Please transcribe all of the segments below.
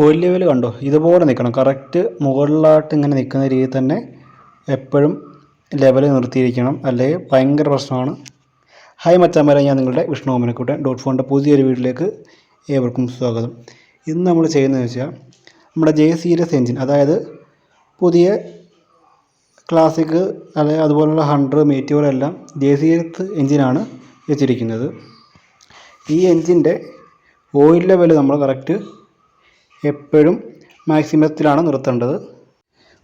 Oil level കണ്ടോ? ഇതുപോലെ നിൽക്കണം കറക്റ്റ് മുകളിലായിട്ട് ഇങ്ങനെ നിൽക്കുന്ന രീതിയിൽ തന്നെ എപ്പോഴും ലെവൽ നിർത്തിയിരിക്കണം. അല്ലെങ്കിൽ ഭയങ്കര പ്രശ്നമാണ്. ഹായ് മച്ചാന്മാരെ ഞാൻ നിങ്ങളുടെ വിഷ്ണു ഓമനക്കൂട്ടൻ. ഡോട്ട് ഫോണിന്റെ പുതിയൊരു വീട്ടിലേക്ക് ഏവർക്കും സ്വാഗതം. ഇന്ന് നമ്മൾ ചെയ്യുന്നതെന്ന് വെച്ചാൽ നമ്മുടെ ജെ സീരിയസ് എൻജിൻ അതായത് പുതിയ ക്ലാസിക് അല്ലെങ്കിൽ അതുപോലുള്ള ഹൺഡ്രഡ് മീറ്റിയോറെല്ലാം ജെ സീരിയസ് എൻജിനാണ് വെച്ചിരിക്കുന്നത്. ഈ എൻജിന്റെ ഓയിൽ ലെവൽ നമ്മൾ കറക്റ്റ് എപ്പോഴും മാക്സിമത്തിലാണ് നിർത്തേണ്ടത്.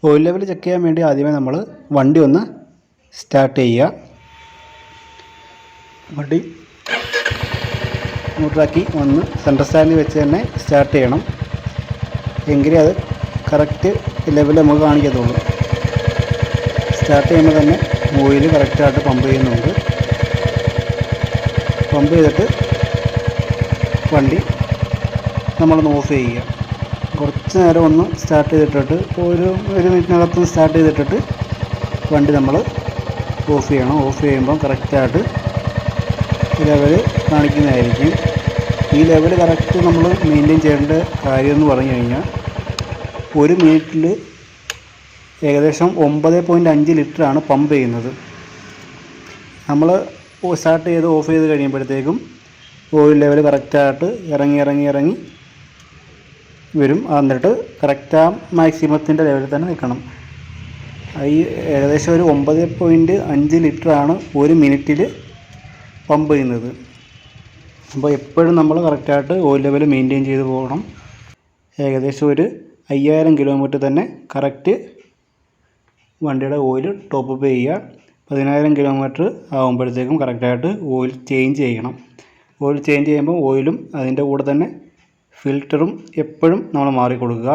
ഓയിൽ ലെവൽ ചെക്ക് ചെയ്യാൻ വേണ്ടി ആദ്യമേ നമ്മൾ വണ്ടി ഒന്ന് സ്റ്റാർട്ട് ചെയ്യുക. വണ്ടി ന്യൂട്രാക്കി ഒന്ന് സെൻട്രൽ സ്റ്റാൻഡിൽ വെച്ച് തന്നെ സ്റ്റാർട്ട് ചെയ്യണം. എങ്കിലേ അത് കറക്റ്റ് ലെവൽ നമുക്ക് കാണിക്കത്തുള്ളൂ. സ്റ്റാർട്ട് ചെയ്യുമ്പോൾ തന്നെ ഓയിൽ കറക്റ്റായിട്ട് പമ്പ് ചെയ്യുന്നുണ്ട്. പമ്പ് ചെയ്തിട്ട് വണ്ടി നമ്മളൊന്ന് ഓഫ് ചെയ്യുക. കുറച്ച് നേരം ഒന്ന് സ്റ്റാർട്ട് ചെയ്തിട്ടിട്ട് ഒരു ഒരു മിനിറ്റിനകത്ത് സ്റ്റാർട്ട് ചെയ്തിട്ടിട്ട് വണ്ടി നമ്മൾ ഓഫ് ചെയ്യണം. ഓഫ് ചെയ്യുമ്പം കറക്റ്റായിട്ട് ലെവൽ കാണിക്കുന്നതായിരിക്കും. ഈ ലെവൽ കറക്റ്റ് നമ്മൾ മെയിന്റെയിൻ ചെയ്യേണ്ട കാര്യമെന്ന് പറഞ്ഞു കഴിഞ്ഞാൽ ഒരു മിനിറ്റിൽ ഏകദേശം ഒമ്പത് പോയിന്റ് അഞ്ച് ലിറ്ററാണ് പമ്പ് ചെയ്യുന്നത്. നമ്മൾ സ്റ്റാർട്ട് ചെയ്ത് ഓഫ് ചെയ്ത് കഴിയുമ്പോഴത്തേക്കും ഓയിൽ ലെവൽ കറക്റ്റായിട്ട് ഇറങ്ങി ഇറങ്ങി ഇറങ്ങി വരും. എന്നിട്ട് കറക്റ്റ് ആ മാക്സിമത്തിന്റെ ലെവലിൽ തന്നെ നിൽക്കണം. ഈ ഏകദേശം ഒരു ഒമ്പത് പോയിന്റ് അഞ്ച് ലിറ്ററാണ് ഒരു മിനിറ്റിൽ പമ്പ് ചെയ്യുന്നത്. അപ്പോൾ എപ്പോഴും നമ്മൾ കറക്റ്റായിട്ട് ഓയിൽ ലെവൽ മെയിന്റെയിൻ ചെയ്ത് പോകണം. ഏകദേശം ഒരു അയ്യായിരം കിലോമീറ്റർ തന്നെ കറക്റ്റ് വണ്ടിയുടെ ഓയിൽ ടോപ്പ് അപ്പ് ചെയ്യുക. പതിനായിരം കിലോമീറ്റർ ആകുമ്പോഴത്തേക്കും കറക്റ്റായിട്ട് ഓയിൽ ചേഞ്ച് ചെയ്യണം. ഓയിൽ ചേഞ്ച് ചെയ്യുമ്പോൾ ഓയിലും അതിന്റെ കൂടെ തന്നെ ഫിൽറ്ററും എപ്പോഴും നമ്മൾ മാറി കൊടുക്കുക.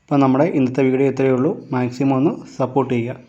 അപ്പോൾ നമ്മുടെ ഇന്നത്തെ വീഡിയോ ഇത്രയേ ഉള്ളൂ. മാക്സിമം ഒന്ന് സപ്പോർട്ട് ചെയ്യുക.